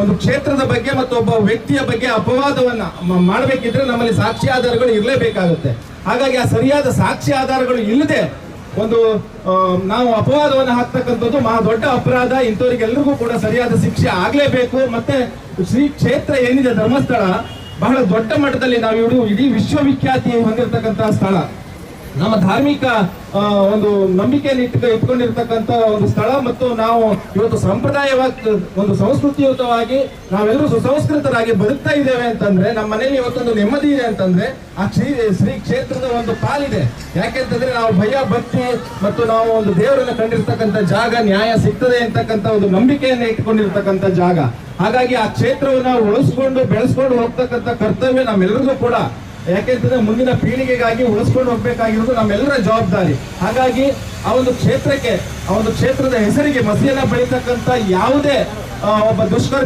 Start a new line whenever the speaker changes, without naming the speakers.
ಒಂದು ಕ್ಷೇತ್ರದ ಬಗ್ಗೆ ಮತ್ತು ಒಬ್ಬ ವ್ಯಕ್ತಿಯ ಬಗ್ಗೆ ಅಪವಾದವನ್ನ ಮಾಡಬೇಕಿದ್ರೆ ನಮ್ಮಲ್ಲಿ ಸಾಕ್ಷಿ ಆಧಾರಗಳು ಇರಲೇಬೇಕಾಗುತ್ತೆ. ಹಾಗಾಗಿ ಆ ಸರಿಯಾದ ಸಾಕ್ಷಿ ಆಧಾರಗಳು ಇಲ್ಲದೆ ಒಂದು ನಾವು ಅಪವಾದವನ್ನು ಹಾಕ್ತಕ್ಕಂಥದ್ದು ಮಹಾ ದೊಡ್ಡ ಅಪರಾಧ ಇಂಥವರಿಗೆಲ್ಲರಿಗೂ ಕೂಡ ಸರಿಯಾದ ಶಿಕ್ಷೆ ಆಗಲೇಬೇಕು. ಮತ್ತೆ ಶ್ರೀ ಕ್ಷೇತ್ರ ಏನಿದೆ ಧರ್ಮಸ್ಥಳ, ಬಹಳ ದೊಡ್ಡ ಮಟ್ಟದಲ್ಲಿ ನಾವು ಇಡೀ ವಿಶ್ವವಿಖ್ಯಾತಿ ಹೊಂದಿರತಕ್ಕಂತಹ ಸ್ಥಳ. ನಮ್ಮ ಧಾರ್ಮಿಕ ಒಂದು ನಂಬಿಕೆಯನ್ನು ಇಟ್ಟು ಇಟ್ಕೊಂಡಿರ್ತಕ್ಕಂಥ ಒಂದು ಸ್ಥಳ ಮತ್ತು ನಾವು ಇವತ್ತು ಸಂಪ್ರದಾಯವಾಗಿ, ಒಂದು ಸಂಸ್ಕೃತಿಯುತವಾಗಿ ನಾವೆಲ್ಲರೂ ಸುಸಂಸ್ಕೃತರಾಗಿ ಬದುಕ್ತಾ ಇದ್ದೇವೆ ಅಂತಂದ್ರೆ, ನಮ್ಮ ಮನೆಯಲ್ಲಿ ಇವತ್ತೊಂದು ನೆಮ್ಮದಿ ಇದೆ ಅಂತಂದ್ರೆ, ಆ ಶ್ರೀ ಶ್ರೀ ಕ್ಷೇತ್ರದ ಒಂದು ಪಾಲಿದೆ. ಯಾಕೆಂತಂದ್ರೆ ನಾವು ಭಯ, ಭಕ್ತಿ ಮತ್ತು ನಾವು ಒಂದು ದೇವರನ್ನು ಕಂಡಿರ್ತಕ್ಕಂಥ ಜಾಗ, ನ್ಯಾಯ ಸಿಗ್ತದೆ ಅಂತಕ್ಕಂಥ ಒಂದು ನಂಬಿಕೆಯನ್ನು ಇಟ್ಕೊಂಡಿರ್ತಕ್ಕಂಥ ಜಾಗ. ಹಾಗಾಗಿ ಆ ಕ್ಷೇತ್ರವನ್ನು ಉಳಿಸ್ಕೊಂಡು, ಬೆಳೆಸ್ಕೊಂಡು ಹೋಗ್ತಕ್ಕಂಥ ಕರ್ತವ್ಯ ನಮ್ಮೆಲ್ಲರಿಗೂ ಕೂಡ. ಯಾಕೆಂತಂದ್ರೆ ಮುಂದಿನ ಪೀಳಿಗೆಗಾಗಿ ಉಳಿಸ್ಕೊಂಡು ಹೋಗ್ಬೇಕಾಗಿರೋದು ನಮ್ಮೆಲ್ಲರ ಜವಾಬ್ದಾರಿ. ಹಾಗಾಗಿ ಆ ಒಂದು ಕ್ಷೇತ್ರಕ್ಕೆ, ಆ ಒಂದು ಕ್ಷೇತ್ರದ ಹೆಸರಿಗೆ ಮಸಿಯನ್ನ ಬೆಳೀತಕ್ಕಂಥ ಯಾವುದೇ ಒಬ್ಬ ದುಷ್ಕರ್ಮಿ